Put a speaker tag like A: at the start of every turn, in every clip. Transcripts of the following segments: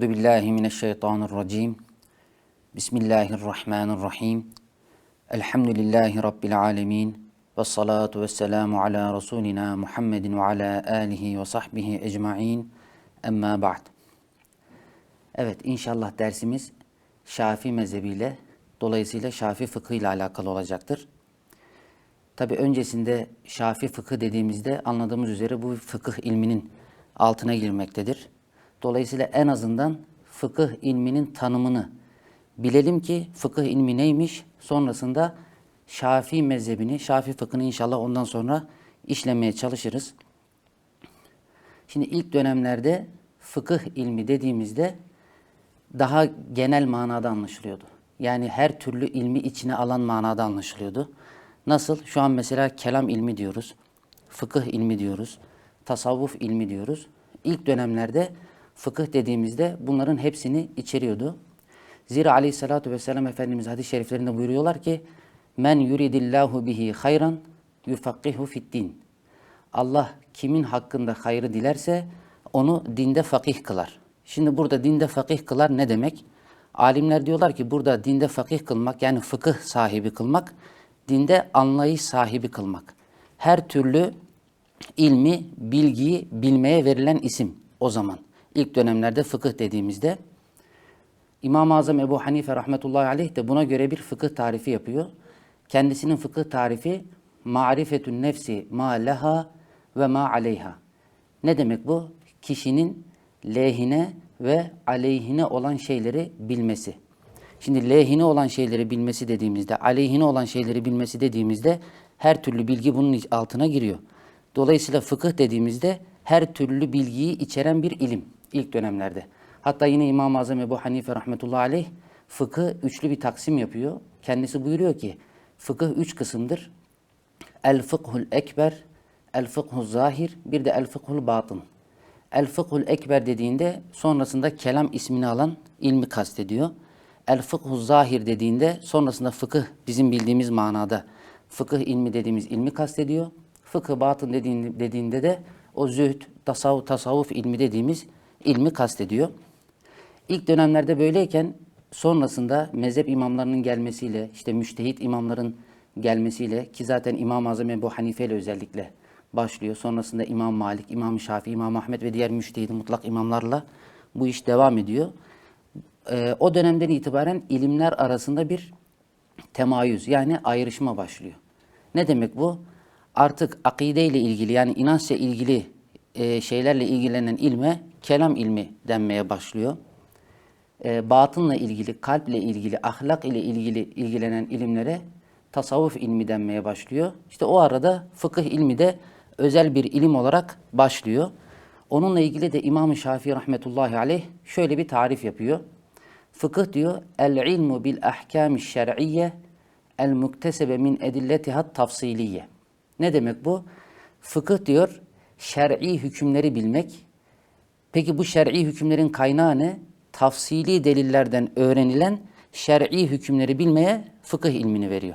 A: Euzu billahi mineşşeytanirracim. Bismillahirrahmanirrahim. Elhamdülillahi rabbil alamin. Ve salatu ve selamu ala Resulina Muhammedin ve ala alihi ve sahbihi ecmain. Emma ba'd. Evet inşallah dersimiz Şafii mezhebiyle dolayısıyla Şafii fıkhı ile alakalı olacaktır. Tabi öncesinde Şafii fıkıh dediğimizde anladığımız üzere bu fıkıh ilminin altına girmektedir. Dolayısıyla en azından fıkıh ilminin tanımını bilelim ki fıkıh ilmi neymiş, sonrasında Şafii mezhebini, Şafii fıkhını inşallah ondan sonra işlemeye çalışırız. Şimdi ilk dönemlerde fıkıh ilmi dediğimizde daha genel manada anlaşılıyordu. Yani her türlü ilmi içine alan manada anlaşılıyordu. Nasıl? Şu an mesela kelam ilmi diyoruz, fıkıh ilmi diyoruz, tasavvuf ilmi diyoruz. İlk dönemlerde fıkıh dediğimizde bunların hepsini içeriyordu. Zira aleyhissalatu vesselam Efendimiz hadis-i şeriflerinde buyuruyorlar ki Men yuridillahu bihi hayran yufakkihu fiddin. Allah kimin hakkında hayrı dilerse onu dinde fakih kılar. Şimdi burada dinde fakih kılar ne demek? Alimler diyorlar ki burada dinde fakih kılmak yani fıkıh sahibi kılmak, dinde anlayış sahibi kılmak. Her türlü ilmi, bilgiyi bilmeye verilen isim o zaman. İlk dönemlerde fıkıh dediğimizde İmam-ı Azam Ebu Hanife rahmetullahi aleyh de buna göre bir fıkıh tarifi yapıyor. Kendisinin fıkıh tarifi marifetün nefsi ma leha ve ma aleyha. Ne demek bu? Kişinin lehine ve aleyhine olan şeyleri bilmesi. Şimdi lehine olan şeyleri bilmesi dediğimizde, aleyhine olan şeyleri bilmesi dediğimizde her türlü bilgi bunun altına giriyor. Dolayısıyla fıkıh dediğimizde her türlü bilgiyi içeren bir ilim ilk dönemlerde. Hatta yine İmam-ı Azam Ebu Hanife rahmetullahi aleyh fıkıh üçlü bir taksim yapıyor. Kendisi buyuruyor ki fıkıh üç kısımdır. El fıkhul ekber, el fıkhul zahir, bir de el fıkhul batın. El fıkhul ekber dediğinde sonrasında kelam ismini alan ilmi kastediyor. El fıkhul zahir dediğinde sonrasında fıkıh bizim bildiğimiz manada fıkıh ilmi dediğimiz ilmi kastediyor. Fıkıh batın dediğinde de o zühd, tasavvuf, tasavvuf ilmi dediğimiz ilmi kastediyor. İlk dönemlerde böyleyken sonrasında mezhep imamlarının gelmesiyle, işte müştehit imamların gelmesiyle ki zaten İmam-ı Azam Ebu Hanife ile özellikle başlıyor. Sonrasında İmam Malik, İmam Şafii, İmam Ahmet ve diğer müştehit mutlak imamlarla bu iş devam ediyor. Ee, o dönemden itibaren ilimler arasında bir temayüz yani ayrışma başlıyor. Ne demek bu? Artık akide ile ilgili yani inançla ilgili e, şeylerle ilgilenen ilme kelam ilmi denmeye başlıyor. E, batınla ilgili, kalple ilgili, ahlak ile ilgili ilgilenen ilimlere tasavvuf ilmi denmeye başlıyor. İşte o arada fıkıh ilmi de özel bir ilim olarak başlıyor. Onunla ilgili de İmam-ı Şafii rahmetullahi aleyh şöyle bir tarif yapıyor. Fıkıh diyor, el ilmu bil ahkâmi şer'iyye el muktesebe min edilletihat tafsiliye. Ne demek bu? Fıkıh diyor, şer'i hükümleri bilmek. Peki bu şer'i hükümlerin kaynağı ne? Tafsili delillerden öğrenilen şer'i hükümleri bilmeye fıkıh ilmini veriyor.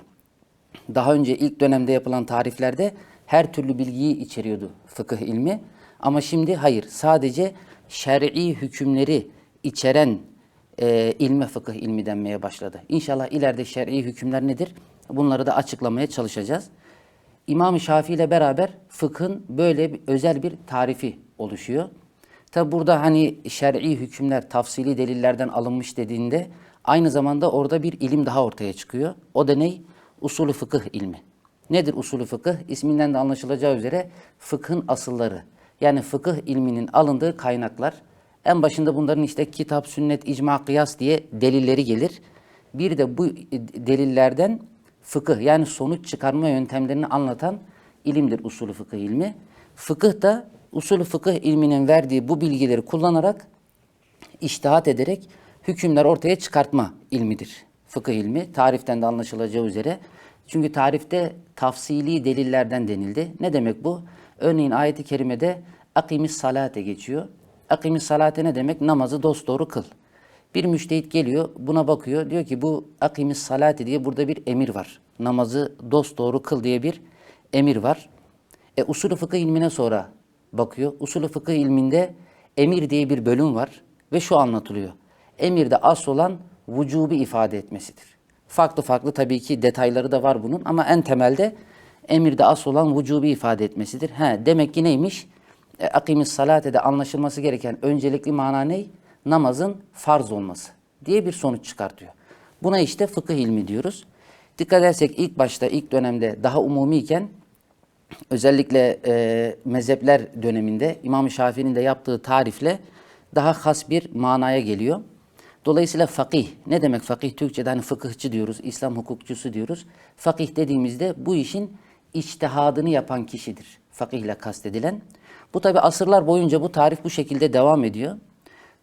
A: Daha önce ilk dönemde yapılan tariflerde her türlü bilgiyi içeriyordu fıkıh ilmi. Ama şimdi hayır, sadece şer'i hükümleri içeren e, ilme fıkıh ilmi denmeye başladı. İnşallah ileride şer'i hükümler nedir? Bunları da açıklamaya çalışacağız. İmam-ı Şafii ile beraber fıkhın böyle bir, özel bir tarifi oluşuyor. Tabi burada hani şer'i hükümler tafsili delillerden alınmış dediğinde aynı zamanda orada bir ilim daha ortaya çıkıyor. O da ne? Usulü fıkıh ilmi. Nedir usulü fıkıh? İsminden de anlaşılacağı üzere fıkhın asılları. Yani fıkıh ilminin alındığı kaynaklar. En başında bunların işte kitap, sünnet, icma, kıyas diye delilleri gelir. Bir de bu delillerden fıkıh yani sonuç çıkarma yöntemlerini anlatan ilimdir usulü fıkıh ilmi. Fıkıh da usulü fıkıh ilminin verdiği bu bilgileri kullanarak iştihat ederek hükümler ortaya çıkartma ilmidir. Fıkıh ilmi tariften de anlaşılacağı üzere. Çünkü tarifte tafsili delillerden denildi. Ne demek bu? Örneğin ayeti kerimede akimis salate geçiyor. Akimis salate ne demek? Namazı dosdoğru kıl. Bir müştehit geliyor, buna bakıyor. Diyor ki bu akimis salati diye burada bir emir var. Namazı dosdoğru kıl diye bir emir var. E usulü fıkıh ilmine sonra bakıyor. Usulü fıkıh ilminde emir diye bir bölüm var. ve şu anlatılıyor. Emirde asıl olan vücubu ifade etmesidir. Farklı farklı tabii ki detayları da var bunun ama en temelde emirde asıl olan vücubu ifade etmesidir. He, demek ki neymiş? E, Akimis salate de anlaşılması gereken öncelikli mana ne? Namazın farz olması diye bir sonuç çıkartıyor. Buna işte fıkıh ilmi diyoruz. Dikkat edersek ilk başta, ilk dönemde daha umumiyken özellikle e, mezhepler döneminde İmam-ı Şafii'nin de yaptığı tarifle daha has bir manaya geliyor. Dolayısıyla fakih, ne demek fakih? Türkçe'de hani fıkıhçı diyoruz, İslam hukukçusu diyoruz. Fakih dediğimizde bu işin içtihadını yapan kişidir. Fakih ile kastedilen. Bu tabi asırlar boyunca bu tarif bu şekilde devam ediyor.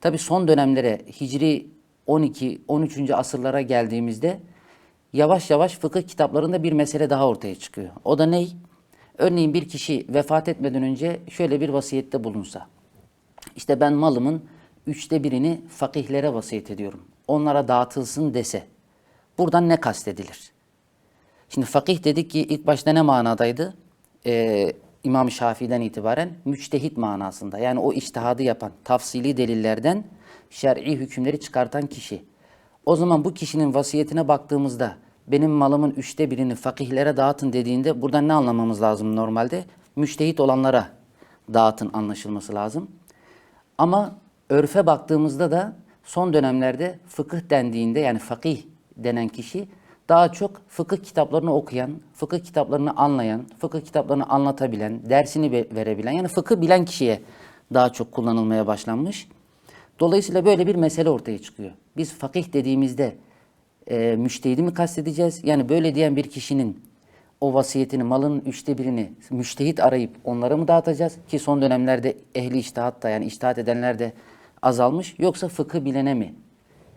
A: Tabi son dönemlere Hicri 12, 13. asırlara geldiğimizde yavaş yavaş fıkıh kitaplarında bir mesele daha ortaya çıkıyor. O da ney? Örneğin bir kişi vefat etmeden önce şöyle bir vasiyette bulunsa. İşte ben malımın üçte birini fakihlere vasiyet ediyorum. Onlara dağıtılsın dese. Buradan ne kastedilir? Şimdi fakih dedik ki ilk başta ne manadaydı? Ee, İmam Şafii'den itibaren müçtehit manasında. Yani o içtihadı yapan, tafsili delillerden şer'i hükümleri çıkartan kişi. O zaman bu kişinin vasiyetine baktığımızda benim malımın üçte birini fakihlere dağıtın dediğinde buradan ne anlamamız lazım normalde? Müştehit olanlara dağıtın anlaşılması lazım. Ama örfe baktığımızda da son dönemlerde fıkıh dendiğinde yani fakih denen kişi daha çok fıkıh kitaplarını okuyan, fıkıh kitaplarını anlayan, fıkıh kitaplarını anlatabilen, dersini ve- verebilen yani fıkıh bilen kişiye daha çok kullanılmaya başlanmış. Dolayısıyla böyle bir mesele ortaya çıkıyor. Biz fakih dediğimizde e, müştehidi mi kastedeceğiz? Yani böyle diyen bir kişinin o vasiyetini, malın üçte birini müştehit arayıp onlara mı dağıtacağız? Ki son dönemlerde ehli iştihat da yani iştihat edenler de azalmış. Yoksa fıkıh bilene mi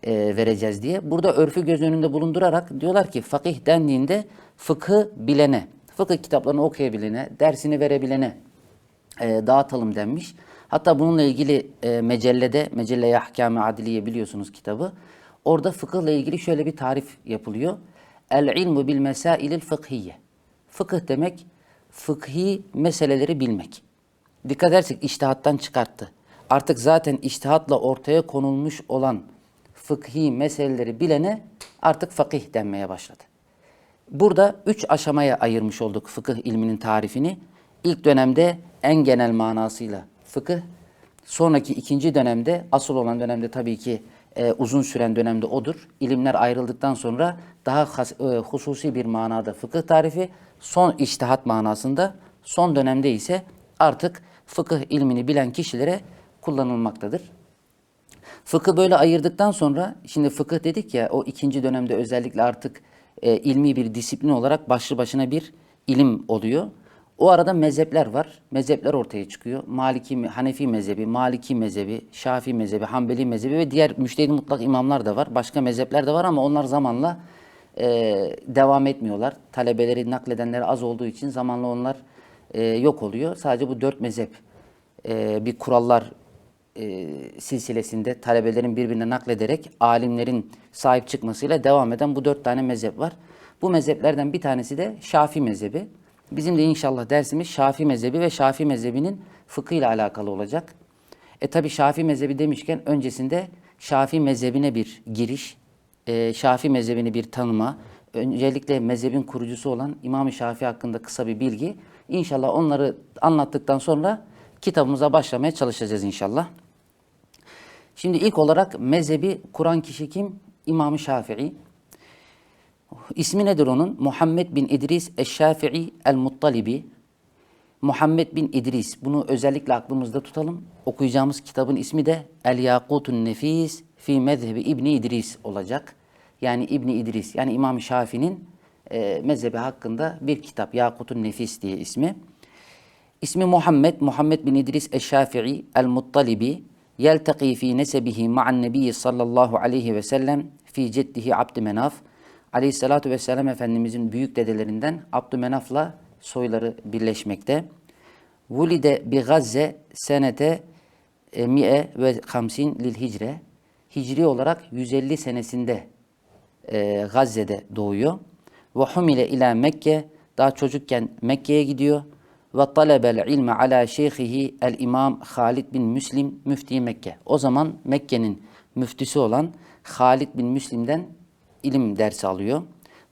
A: e, vereceğiz diye. Burada örfü göz önünde bulundurarak diyorlar ki fakih dendiğinde fıkıh bilene, fıkıh kitaplarını okuyabilene, dersini verebilene e, dağıtalım denmiş. Hatta bununla ilgili e, mecellede, Mecelle-i Ahkâm-ı Adiliye biliyorsunuz kitabı. Orada fıkıhla ilgili şöyle bir tarif yapılıyor. El ilmu bil mesailil fıkhiyye. Fıkıh demek fıkhi meseleleri bilmek. Dikkat edersek iştihattan çıkarttı. Artık zaten iştihatla ortaya konulmuş olan fıkhi meseleleri bilene artık fakih denmeye başladı. Burada üç aşamaya ayırmış olduk fıkıh ilminin tarifini. İlk dönemde en genel manasıyla fıkıh, sonraki ikinci dönemde, asıl olan dönemde tabii ki e, uzun süren dönemde odur. İlimler ayrıldıktan sonra daha has, e, hususi bir manada fıkıh tarifi, son içtihat manasında, son dönemde ise artık fıkıh ilmini bilen kişilere kullanılmaktadır. Fıkı böyle ayırdıktan sonra şimdi fıkıh dedik ya o ikinci dönemde özellikle artık e, ilmi bir disiplin olarak başlı başına bir ilim oluyor. O arada mezhepler var. Mezhepler ortaya çıkıyor. Maliki, Hanefi mezhebi, Maliki mezhebi, Şafii mezhebi, Hanbeli mezhebi ve diğer müştehid mutlak imamlar da var. Başka mezhepler de var ama onlar zamanla e, devam etmiyorlar. Talebeleri nakledenleri az olduğu için zamanla onlar e, yok oluyor. Sadece bu dört mezhep e, bir kurallar e, silsilesinde talebelerin birbirine naklederek alimlerin sahip çıkmasıyla devam eden bu dört tane mezhep var. Bu mezheplerden bir tanesi de Şafii mezhebi. Bizim de inşallah dersimiz Şafii mezhebi ve Şafii mezhebinin fıkıh ile alakalı olacak. E tabi Şafii mezhebi demişken öncesinde Şafii mezhebine bir giriş, e, Şafii mezhebini bir tanıma, öncelikle mezhebin kurucusu olan İmam-ı Şafii hakkında kısa bir bilgi. İnşallah onları anlattıktan sonra kitabımıza başlamaya çalışacağız inşallah. Şimdi ilk olarak mezhebi kuran kişi kim? İmam-ı Şafii. İsmi nedir onun? Muhammed bin İdris Eşşafii el-Muttalibi. Muhammed bin İdris. Bunu özellikle aklımızda tutalım. Okuyacağımız kitabın ismi de El Yakutun Nefis fi Mezhebi İbni İdris olacak. Yani İbni İdris yani İmam Şafii'nin e, mezhebi hakkında bir kitap Yakutun Nefis diye ismi. İsmi Muhammed, Muhammed bin İdris Eşşafii el-Muttalibi yeltaki fi nesebihi ma'an nebiyyi sallallahu aleyhi ve sellem fi ceddihi Abdümenaf. Aleyhissalatu vesselam Efendimizin büyük dedelerinden Abdümenaf'la soyları birleşmekte. Vulide bi Gazze senete e, mi'e ve hamsin lil hicre. Hicri olarak 150 senesinde e, Gazze'de doğuyor. Ve humile ila Mekke. Daha çocukken Mekke'ye gidiyor. ve talebel ilme ala şeyhihi el imam Halid bin Müslim müfti Mekke. O zaman Mekke'nin müftüsü olan Halid bin Müslim'den ilim dersi alıyor.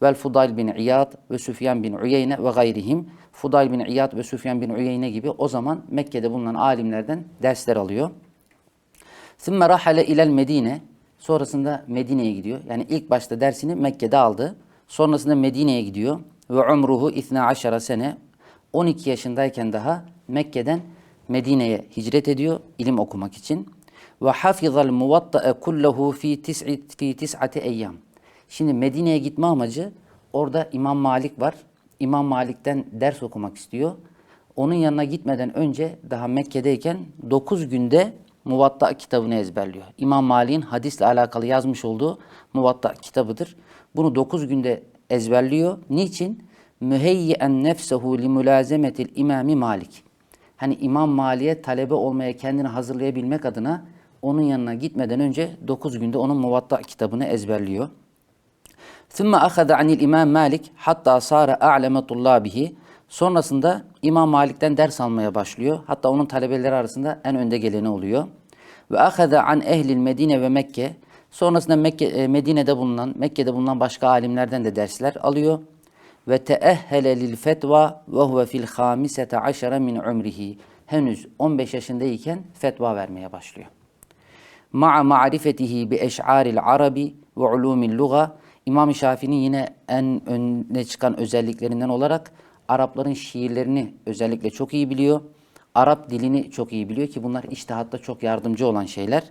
A: Vel Fudayl bin İyad ve Süfyan bin Uyeyne ve gayrihim. Fudayl bin İyad ve Süfyan bin Uyeyne gibi o zaman Mekke'de bulunan alimlerden dersler alıyor. Sümme rahale ilel Medine. Sonrasında Medine'ye gidiyor. Yani ilk başta dersini Mekke'de aldı. Sonrasında Medine'ye gidiyor. Ve umruhu 12 sene. 12 yaşındayken daha Mekke'den Medine'ye hicret ediyor ilim okumak için. Ve hafizal muvatta'a kullahu fi tis'ati eyyam. Şimdi Medine'ye gitme amacı orada İmam Malik var. İmam Malik'ten ders okumak istiyor. Onun yanına gitmeden önce daha Mekke'deyken 9 günde Muvatta kitabını ezberliyor. İmam Malik'in hadisle alakalı yazmış olduğu Muvatta kitabıdır. Bunu 9 günde ezberliyor. Niçin? Müheyyen nefsehu li mülazemetil imami Malik. Hani İmam Malik'e talebe olmaya kendini hazırlayabilmek adına onun yanına gitmeden önce 9 günde onun Muvatta kitabını ezberliyor. ثُمَّ أَخَذَ عَنِ الْاِمَامِ Malik hatta sara a'leme tullabihi. Sonrasında İmam Malik'ten ders almaya başlıyor. Hatta onun talebeleri arasında en önde geleni oluyor. Ve ahaza an ehlil Medine ve Mekke. Sonrasında Mekke, e, Medine'de bulunan, Mekke'de bulunan başka alimlerden de dersler alıyor. Ve teehhele lil fetva ve huve fil hamisete aşara min umrihi. Henüz 15 yaşındayken fetva vermeye başlıyor. Ma'a ma'rifetihi bi eş'aril arabi ve ulumil luga. İmam Şafii'nin yine en önüne çıkan özelliklerinden olarak Arapların şiirlerini özellikle çok iyi biliyor. Arap dilini çok iyi biliyor ki bunlar iştihatta çok yardımcı olan şeyler.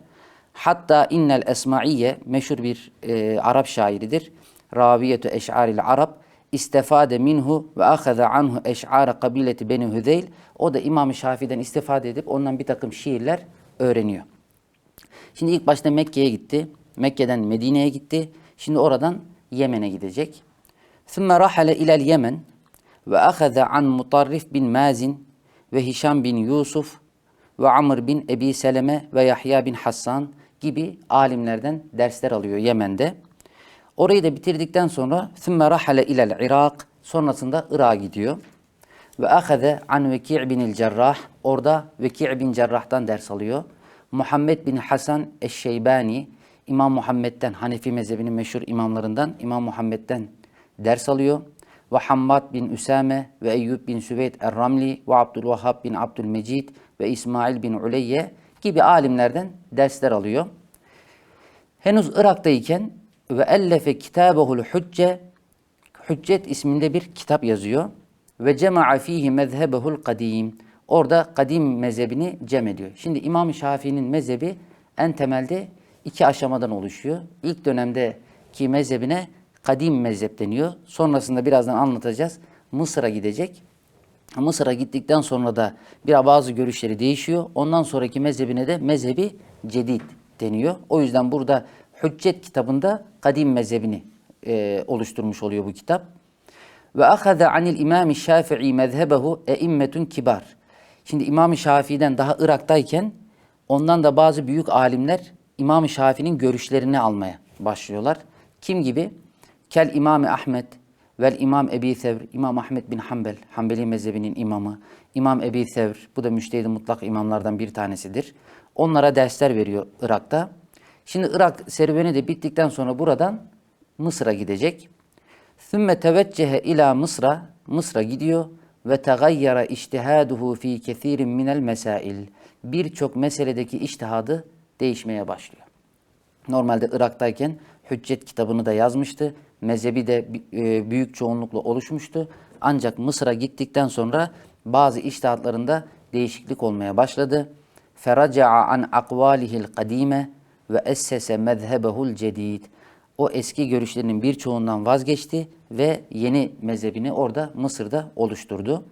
A: Hatta innel esmaiye meşhur bir e, Arap şairidir. Raviyetu eş'aril Arab istefade minhu ve ahaza anhu eş'ara kabileti beni Hüzeyl. O da İmam Şafii'den istifade edip ondan bir takım şiirler öğreniyor. Şimdi ilk başta Mekke'ye gitti. Mekke'den Medine'ye gitti. Şimdi oradan Yemen'e gidecek. ثُمَّ رَحَلَ اِلَى الْيَمَنِ ve ahaza an Mutarrif bin Mazin ve Hişam bin Yusuf ve Amr bin Ebi Seleme ve Yahya bin Hassan gibi alimlerden dersler alıyor Yemen'de. Orayı da bitirdikten sonra ثُمَّ رَحَلَ اِلَى الْعِرَاقِ Sonrasında Irak'a gidiyor. Ve ahaze an Veki' bin Cerrah. Orada Veki' bin Cerrah'tan ders alıyor. Muhammed bin Hasan Eşşeybani, İmam Muhammed'den, Hanefi mezhebinin meşhur imamlarından İmam Muhammed'den ders alıyor. Ve Hammad bin Üsame ve Eyyub bin Süveyd Er-Ramli ve Abdülvahhab bin Abdülmecid ve İsmail bin Uleyye gibi alimlerden dersler alıyor. Henüz Irak'tayken ve ellefe kitabehul hücce Hüccet isminde bir kitap yazıyor. Ve cema'a fihi mezhebehul kadim. Orada kadim mezhebini cem ediyor. Şimdi İmam Şafii'nin mezhebi en temelde iki aşamadan oluşuyor. İlk dönemdeki mezhebine kadim mezhep deniyor. Sonrasında birazdan anlatacağız. Mısır'a gidecek. Mısır'a gittikten sonra da bir bazı görüşleri değişiyor. Ondan sonraki mezhebine de mezhebi cedid deniyor. O yüzden burada Hüccet kitabında kadim mezhebini e, oluşturmuş oluyor bu kitap. Ve ahaza anil İmam Şafii mezhebehu eimmetun kibar. Şimdi İmam Şafii'den daha Irak'tayken ondan da bazı büyük alimler İmam Şafii'nin görüşlerini almaya başlıyorlar. Kim gibi? Kel İmam Ahmet vel İmam Ebi Sevr, İmam Ahmet bin Hanbel, Hanbeli mezhebinin imamı, İmam Ebi Sevr, bu da müştehid mutlak imamlardan bir tanesidir. Onlara dersler veriyor Irak'ta. Şimdi Irak serüveni de bittikten sonra buradan Mısır'a gidecek. Sümme teveccehe ila Mısır'a, Mısır'a gidiyor ve tegayyara iştihaduhu fi kethirin minel mesail. Birçok meseledeki iştihadı değişmeye başlıyor. Normalde Irak'tayken Hüccet kitabını da yazmıştı. Mezhebi de e, büyük çoğunlukla oluşmuştu. Ancak Mısır'a gittikten sonra bazı iştihatlarında değişiklik olmaya başladı. Feraca'a an akvalihil kadime ve essese mezhebehul cedid. O eski görüşlerinin birçoğundan vazgeçti ve yeni mezhebini orada Mısır'da oluşturdu.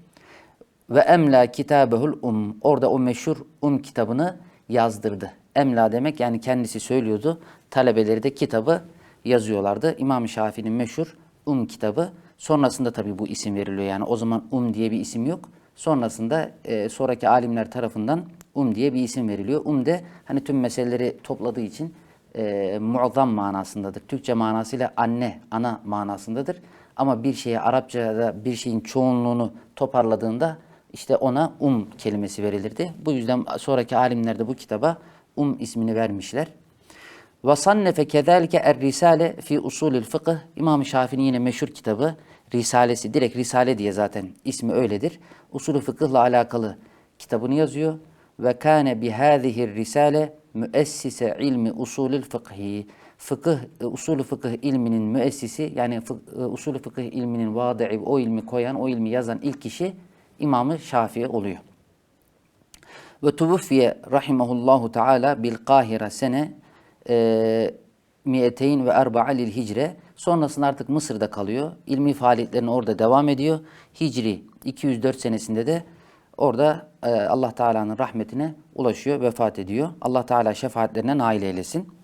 A: Ve emla kitabehul um. Orada o meşhur um kitabını yazdırdı. Emla demek yani kendisi söylüyordu. Talebeleri de kitabı yazıyorlardı. İmam Şafii'nin meşhur Um kitabı. Sonrasında tabii bu isim veriliyor. Yani o zaman Um diye bir isim yok. Sonrasında e, sonraki alimler tarafından Um diye bir isim veriliyor. Um de hani tüm meseleleri topladığı için e, muazzam manasındadır. Türkçe manasıyla anne, ana manasındadır. Ama bir şeye Arapçada bir şeyin çoğunluğunu toparladığında işte ona um kelimesi verilirdi. Bu yüzden sonraki alimler de bu kitaba um ismini vermişler. Ve sannefe kezalike er fi usulül fıkıh. İmam Şafii'nin yine meşhur kitabı Risalesi. Direkt Risale diye zaten ismi öyledir. Usulü fıkıhla alakalı kitabını yazıyor. Ve kâne bihâzihi risale müessise ilmi usulül fıkhi. Fıkıh, e, usulü fıkıh ilminin müessisi yani fık, e, usulü fıkıh ilminin vâdi'i, o ilmi koyan, o ilmi yazan ilk kişi İmam-ı Şafii oluyor. Ve tuvuffiye rahimahullahu teala bil Kahire sene e, miyeteyn ve erba'a lil hicre. Sonrasında artık Mısır'da kalıyor. İlmi faaliyetlerini orada devam ediyor. Hicri 204 senesinde de orada e, Allah Teala'nın rahmetine ulaşıyor, vefat ediyor. Allah Teala şefaatlerine nail eylesin.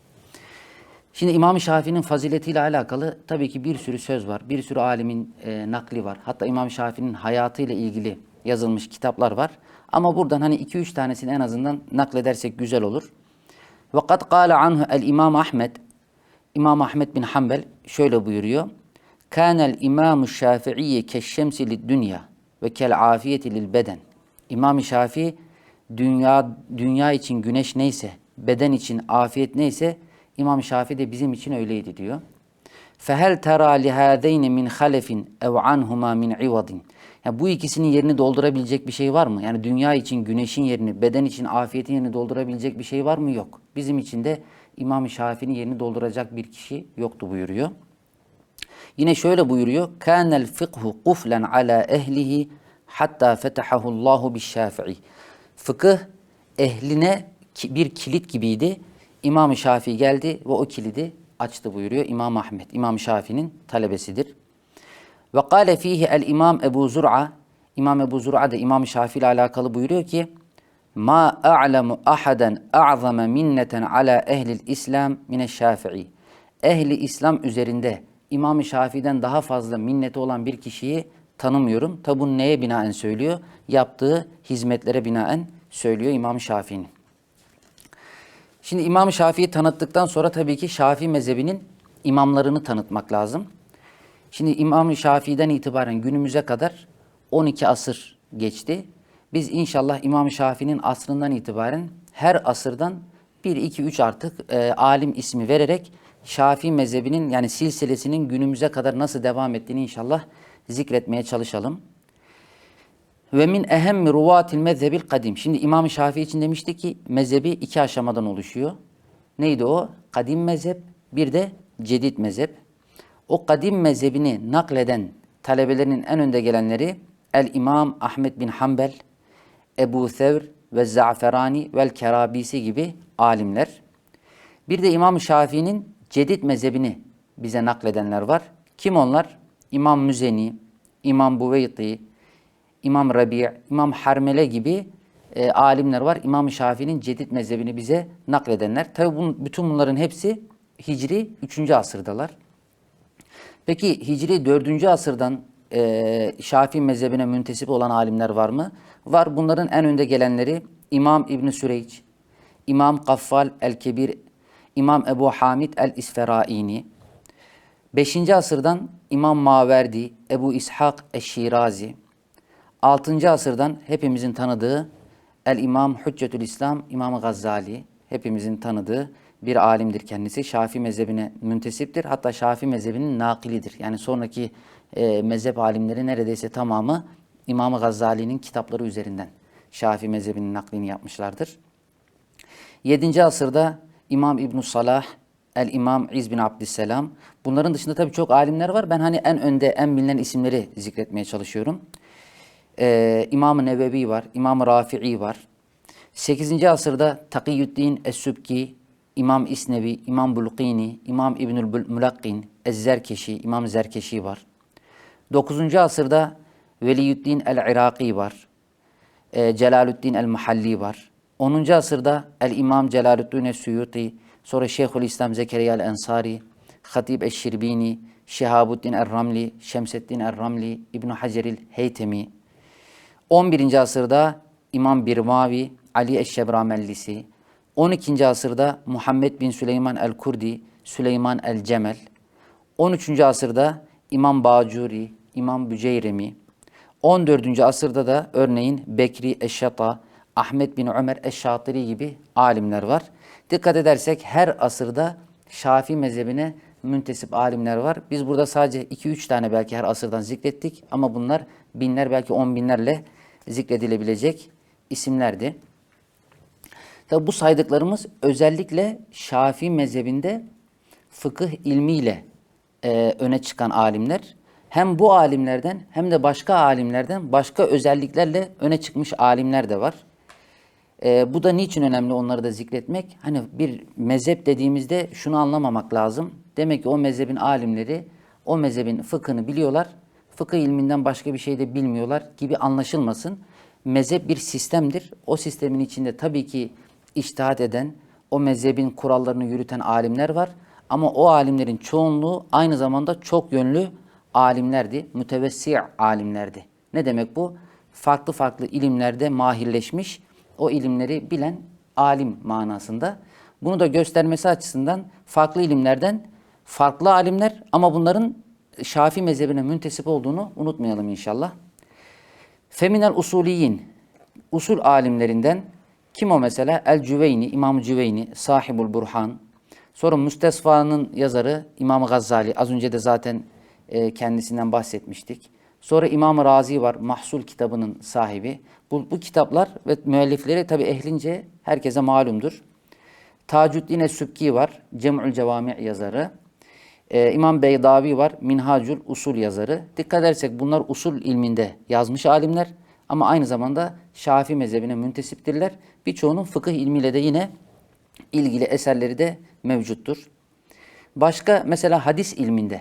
A: Şimdi İmam-ı Şafii'nin faziletiyle alakalı tabii ki bir sürü söz var. Bir sürü alimin e, nakli var. Hatta İmam Şafii'nin hayatıyla ilgili yazılmış kitaplar var. Ama buradan hani iki üç tanesini en azından nakledersek güzel olur. Ve kad kâle anhu el İmam. İmam Ahmed bin Hanbel şöyle buyuruyor. Lid dünya ve kel afiyeti lil beden. İmam-ı Şafii dünya dünya için güneş neyse, beden için afiyet neyse İmam Şafii de bizim için öyleydi diyor. Fehel tera lihâzeyni min halefin ev anhuma min ivadin. Ya bu ikisinin yerini doldurabilecek bir şey var mı? Yani dünya için güneşin yerini, beden için afiyetin yerini doldurabilecek bir şey var mı? Yok. Bizim için de İmam-ı Şafii'nin yerini dolduracak bir kişi yoktu buyuruyor. Yine şöyle buyuruyor. Kânel fıkhu kuflen ala ehlihi hatta fetahahu Allahu bis Şafii. Fıkıh ehline bir kilit gibiydi. İmam-ı Şafii geldi ve o kilidi açtı buyuruyor İmam Ahmet. İmam Şafii'nin talebesidir. Ve kâle fihi el İmam Ebu Zur'a. İmam Ebu Zur'a da İmam Şafii ile alakalı buyuruyor ki Ma a'lemu ahaden a'zame minneten ala ehlil İslam mine Şafii. Ehli İslam üzerinde İmam-ı Şafii'den daha fazla minneti olan bir kişiyi tanımıyorum. Tabi bunu neye binaen söylüyor? Yaptığı hizmetlere binaen söylüyor İmam-ı Şafii'nin. Şimdi İmam-ı Şafii'yi tanıttıktan sonra tabii ki Şafii mezhebinin imamlarını tanıtmak lazım. Şimdi İmam-ı Şafii'den itibaren günümüze kadar 12 asır geçti. Biz inşallah İmam-ı Şafii'nin asrından itibaren her asırdan 1, 2, 3 artık e, alim ismi vererek Şafii mezhebinin yani silsilesinin günümüze kadar nasıl devam ettiğini inşallah zikretmeye çalışalım. Ve min ehemmi ruvatil mezhebil kadim. Şimdi İmam-ı Şafii için demişti ki mezhebi iki aşamadan oluşuyor. Neydi o? Kadim mezhep, bir de cedid mezhep. O kadim mezhebini nakleden talebelerinin en önde gelenleri El İmam Ahmet bin Hanbel, Ebu Thevr ve Za'ferani vel Kerabisi gibi alimler. Bir de İmam Şafii'nin cedid mezhebini bize nakledenler var. Kim onlar? İmam Müzeni, İmam Buveyti, İmam Rabi', İmam Harmele gibi e, alimler var. İmam Şafii'nin cedid mezhebini bize nakledenler. Tabi bun, bütün bunların hepsi Hicri 3. asırdalar. Peki Hicri 4. asırdan e, Şafii mezhebine müntesip olan alimler var mı? Var. Bunların en önde gelenleri İmam İbn Süreyç, İmam Kaffal el-Kebir, İmam Ebu Hamid el-İsferaini. 5. asırdan İmam Maverdi, Ebu İshak eş-Şirazi. 6. asırdan hepimizin tanıdığı El-İmam Hüccetül İslam İmam Gazali hepimizin tanıdığı bir alimdir kendisi. Şafii mezhebine müntesiptir. Hatta Şafii mezhebinin nakilidir. Yani sonraki e, mezhep alimleri neredeyse tamamı İmam Gazali'nin kitapları üzerinden Şafii mezhebinin naklini yapmışlardır. 7. asırda İmam İbn Salah, El İmam İz bin Abdüsselam. Bunların dışında tabii çok alimler var. Ben hani en önde en bilinen isimleri zikretmeye çalışıyorum. Ee, İmam-ı Nebevi var, İmam-ı Rafi'i var. 8. asırda Takiyüddin Es-Sübki, İmam İsnevi, İmam Bulqini, İmam İbnül Mulakkin, Ez-Zerkeşi, İmam Zerkeşi var. 9. asırda Veliyüddin el-Iraki var. E, Celalüddin el-Mahalli var. 10. asırda el-İmam Celalüddin el-Suyuti, sonra Şeyhülislam Zekeriya el-Ensari, Hatib el-Şirbini, Şehabuddin el-Ramli, Şemseddin el-Ramli, İbn Haceril Heytemi. 11. asırda İmam Birmavi, Ali Eşşebramellisi. 12. asırda Muhammed bin Süleyman el-Kurdi, Süleyman el-Cemel. 13. asırda İmam Bacuri, İmam Büceyremi. 14. asırda da örneğin Bekri Eşşata, Ahmet bin Ömer Eşşatiri gibi alimler var. Dikkat edersek her asırda Şafii mezhebine müntesip alimler var. Biz burada sadece 2-3 tane belki her asırdan zikrettik ama bunlar binler belki on binlerle zikredilebilecek isimlerdi. Tabi bu saydıklarımız özellikle Şafii mezhebinde fıkıh ilmiyle e, öne çıkan alimler. Hem bu alimlerden hem de başka alimlerden başka özelliklerle öne çıkmış alimler de var. E, bu da niçin önemli onları da zikretmek? Hani bir mezhep dediğimizde şunu anlamamak lazım. Demek ki o mezhebin alimleri o mezhebin fıkhını biliyorlar. Fıkıh ilminden başka bir şey de bilmiyorlar gibi anlaşılmasın. Mezhep bir sistemdir. O sistemin içinde tabii ki iştihat eden, o mezhebin kurallarını yürüten alimler var. Ama o alimlerin çoğunluğu aynı zamanda çok yönlü alimlerdi. Mütevessi alimlerdi. Ne demek bu? Farklı farklı ilimlerde mahirleşmiş, o ilimleri bilen alim manasında. Bunu da göstermesi açısından farklı ilimlerden farklı alimler ama bunların Şafii mezhebine müntesip olduğunu unutmayalım inşallah. Feminel usuliyin, usul alimlerinden kim o mesela? El Cüveyni, İmam Cüveyni, Sahibul Burhan. Sonra Müstesfa'nın yazarı İmam Gazali. Az önce de zaten e, kendisinden bahsetmiştik. Sonra İmam Razi var, Mahsul kitabının sahibi. Bu, bu kitaplar ve müellifleri tabi ehlince herkese malumdur. Tacuddin Sübki var, Cem'ül Cevami yazarı. Ee, İmam Beydavi var, Minhacül Usul yazarı. Dikkat edersek bunlar usul ilminde yazmış alimler ama aynı zamanda Şafii mezhebine müntesiptirler. Birçoğunun fıkıh ilmiyle de yine ilgili eserleri de mevcuttur. Başka mesela hadis ilminde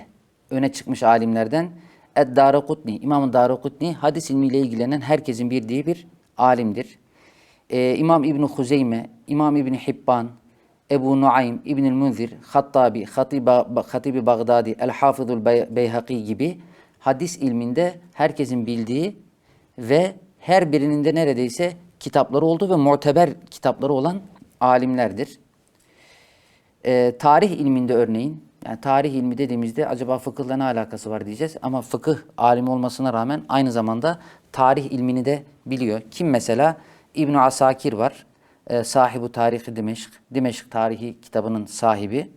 A: öne çıkmış alimlerden Ed-Darakutni, İmam Darakutni hadis ilmiyle ilgilenen herkesin bildiği bir alimdir. Ee, İmam İbn Huzeyme, İmam İbn Hibban, Ebu Nuaym, İbnül Munzir, Hattabi, Hatiba, Hatibi Bagdadi, El Hafızul Beyhaki gibi hadis ilminde herkesin bildiği ve her birinin de neredeyse kitapları oldu ve muteber kitapları olan alimlerdir. Ee, tarih ilminde örneğin, yani tarih ilmi dediğimizde acaba fıkıhla ne alakası var diyeceğiz. Ama fıkıh alimi olmasına rağmen aynı zamanda tarih ilmini de biliyor. Kim mesela? İbn Asakir var e, sahibi Tarihi Dimeşk, Dimeşk Tarihi kitabının sahibi.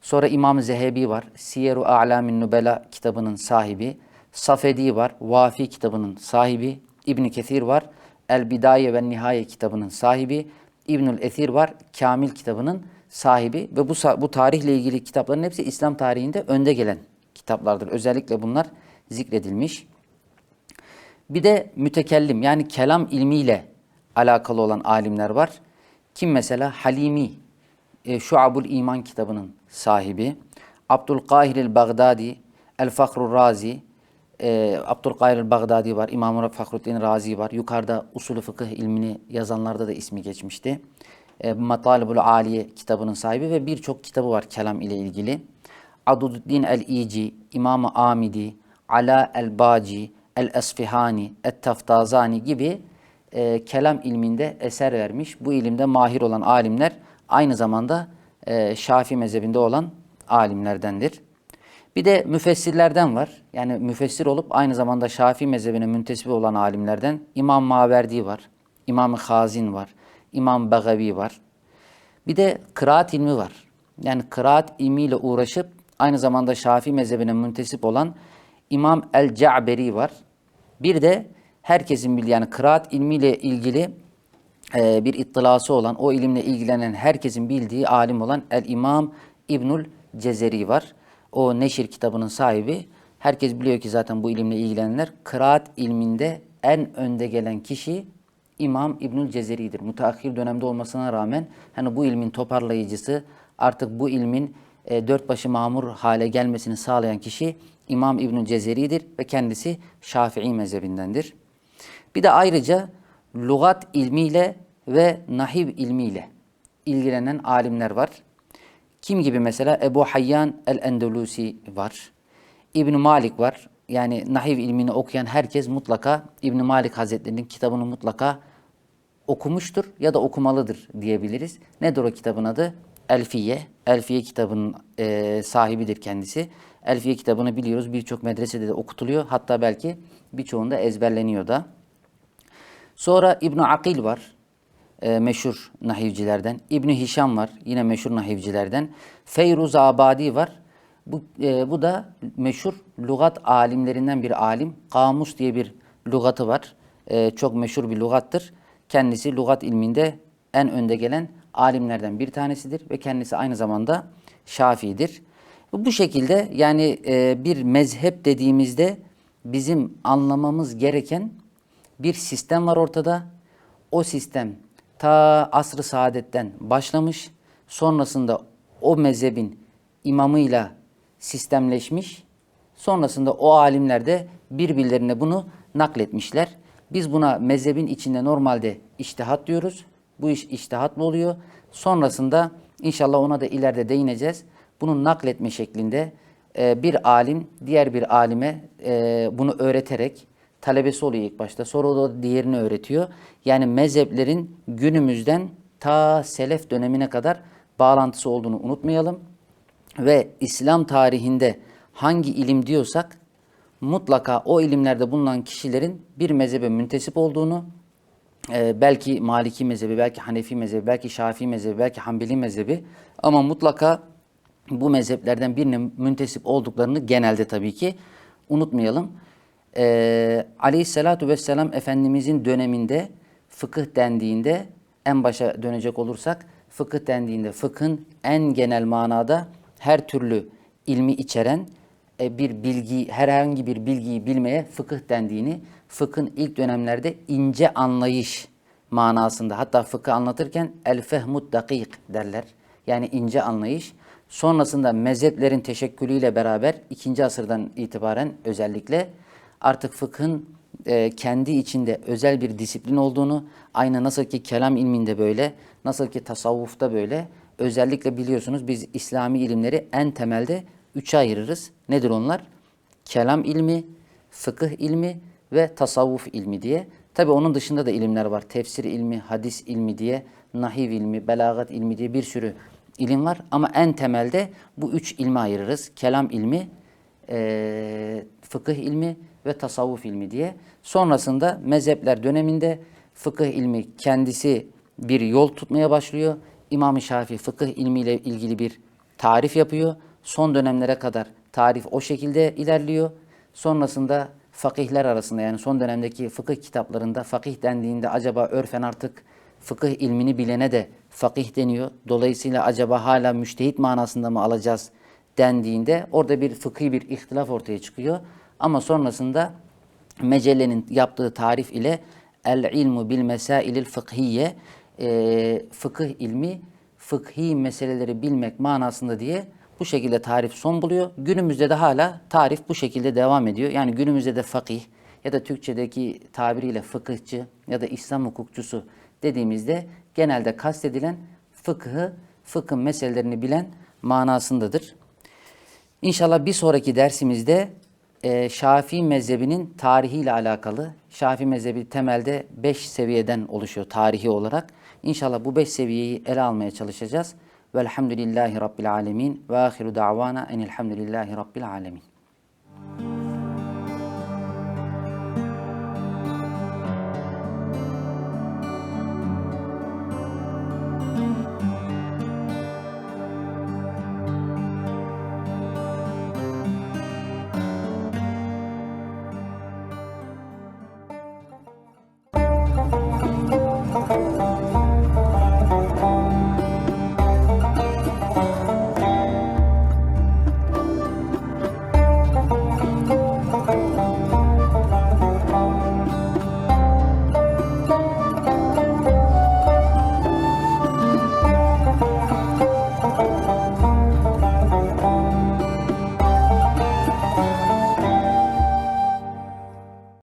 A: Sonra İmam Zehebi var, Siyeru A'lamin Nubela kitabının sahibi. Safedi var, Vafi kitabının sahibi. İbn Kesir var, El Bidaye ve Nihaye kitabının sahibi. İbnül Esir var, Kamil kitabının sahibi ve bu bu tarihle ilgili kitapların hepsi İslam tarihinde önde gelen kitaplardır. Özellikle bunlar zikredilmiş. Bir de mütekellim yani kelam ilmiyle alakalı olan alimler var. Kim mesela? Halimi, e, Şuabul İman kitabının sahibi. Abdülkahir el-Bagdadi, El-Fakrur Razi, e, Abdülkahir el-Bagdadi var, İmam Fakruddin Razi var. Yukarıda usulü fıkıh ilmini yazanlarda da ismi geçmişti. E, Matalibul Aliye kitabının sahibi ve birçok kitabı var kelam ile ilgili. Adududdin el-İci, İmam-ı Amidi, Ala el-Baci, El-Esfihani, Et-Taftazani gibi e, kelam ilminde eser vermiş. Bu ilimde mahir olan alimler aynı zamanda e, Şafii mezhebinde olan alimlerdendir. Bir de müfessirlerden var. Yani müfessir olup aynı zamanda Şafii mezhebine müntesip olan alimlerden İmam Maverdi var. İmam Hazin var. İmam Bagavi var. Bir de kıraat ilmi var. Yani kıraat ilmiyle uğraşıp aynı zamanda Şafii mezhebine müntesip olan İmam El-Ca'beri var. Bir de herkesin bildiği yani kıraat ilmiyle ilgili e, bir ittılası olan, o ilimle ilgilenen herkesin bildiği alim olan El-İmam İbnül Cezeri var. O Neşir kitabının sahibi. Herkes biliyor ki zaten bu ilimle ilgilenenler kıraat ilminde en önde gelen kişi İmam İbnül Cezeri'dir. Müteahhir dönemde olmasına rağmen hani bu ilmin toparlayıcısı artık bu ilmin e, dört başı mamur hale gelmesini sağlayan kişi İmam İbnül Cezeri'dir ve kendisi Şafii mezhebindendir. Bir de ayrıca lügat ilmiyle ve nahiv ilmiyle ilgilenen alimler var. Kim gibi mesela Ebu Hayyan el-Endelusi var. İbn Malik var. Yani nahiv ilmini okuyan herkes mutlaka İbn Malik Hazretleri'nin kitabını mutlaka okumuştur ya da okumalıdır diyebiliriz. Nedir o kitabın adı? Elfiye. Elfiye kitabının e, sahibidir kendisi. Elfiye kitabını biliyoruz. Birçok medresede de okutuluyor. Hatta belki birçoğunda ezberleniyor da. Sonra İbn Akil var. e, meşhur nahivcilerden. İbn Hişam var. Yine meşhur nahivcilerden. Feyruz Abadi var. Bu, e, bu da meşhur lügat alimlerinden bir alim. Kamus diye bir lügatı var. E, çok meşhur bir lügattır. Kendisi lügat ilminde en önde gelen alimlerden bir tanesidir ve kendisi aynı zamanda Şafii'dir. Bu şekilde yani e, bir mezhep dediğimizde bizim anlamamız gereken bir sistem var ortada. O sistem ta asr-ı saadetten başlamış. Sonrasında o mezhebin imamıyla sistemleşmiş. Sonrasında o alimler de birbirlerine bunu nakletmişler. Biz buna mezhebin içinde normalde iştihat diyoruz. Bu iş iştihatlı oluyor. Sonrasında inşallah ona da ileride değineceğiz. Bunu nakletme şeklinde e, bir alim diğer bir alime e, bunu öğreterek talebesi oluyor ilk başta. Sonra o da diğerini öğretiyor. Yani mezheplerin günümüzden ta selef dönemine kadar bağlantısı olduğunu unutmayalım. Ve İslam tarihinde hangi ilim diyorsak mutlaka o ilimlerde bulunan kişilerin bir mezhebe müntesip olduğunu, e, belki Maliki mezhebi, belki Hanefi mezhebi, belki Şafii mezhebi, belki Hanbeli mezhebi ama mutlaka bu mezheplerden birine müntesip olduklarını genelde tabii ki unutmayalım. E, Aleyhisselatu Vesselam Efendimizin döneminde fıkıh dendiğinde en başa dönecek olursak fıkıh dendiğinde fıkhın en genel manada her türlü ilmi içeren e, bir bilgi, herhangi bir bilgiyi bilmeye fıkıh dendiğini, fıkhın ilk dönemlerde ince anlayış manasında hatta fıkıh anlatırken el fehmut dakik derler. Yani ince anlayış. Sonrasında mezheplerin teşekkülüyle beraber ikinci asırdan itibaren özellikle artık fıkhın e, kendi içinde özel bir disiplin olduğunu, aynı nasıl ki kelam ilminde böyle, nasıl ki tasavvufta böyle, özellikle biliyorsunuz biz İslami ilimleri en temelde üçe ayırırız. Nedir onlar? Kelam ilmi, fıkıh ilmi ve tasavvuf ilmi diye. Tabi onun dışında da ilimler var. Tefsir ilmi, hadis ilmi diye, nahiv ilmi, belagat ilmi diye bir sürü ilim var. Ama en temelde bu üç ilmi ayırırız. Kelam ilmi, e, fıkıh ilmi ve tasavvuf ilmi diye. Sonrasında mezhepler döneminde fıkıh ilmi kendisi bir yol tutmaya başlıyor. İmam-ı Şafii fıkıh ilmiyle ilgili bir tarif yapıyor. Son dönemlere kadar tarif o şekilde ilerliyor. Sonrasında fakihler arasında yani son dönemdeki fıkıh kitaplarında fakih dendiğinde acaba örfen artık fıkıh ilmini bilene de fakih deniyor. Dolayısıyla acaba hala müştehit manasında mı alacağız dendiğinde orada bir fıkhi bir ihtilaf ortaya çıkıyor. Ama sonrasında Mecelle'nin yaptığı tarif ile el ilmu bil mesailil fıkhiye e, fıkıh ilmi fıkhi meseleleri bilmek manasında diye bu şekilde tarif son buluyor. Günümüzde de hala tarif bu şekilde devam ediyor. Yani günümüzde de fakih ya da Türkçedeki tabiriyle fıkıhçı ya da İslam hukukçusu dediğimizde genelde kastedilen fıkhı, fıkhın meselelerini bilen manasındadır. İnşallah bir sonraki dersimizde e, Şafii mezhebinin tarihiyle alakalı. Şafii mezhebi temelde 5 seviyeden oluşuyor tarihi olarak. İnşallah bu 5 seviyeyi ele almaya çalışacağız. Velhamdülillahi Rabbil alemin ve ahiru da'vana enilhamdülillahi Rabbil alemin.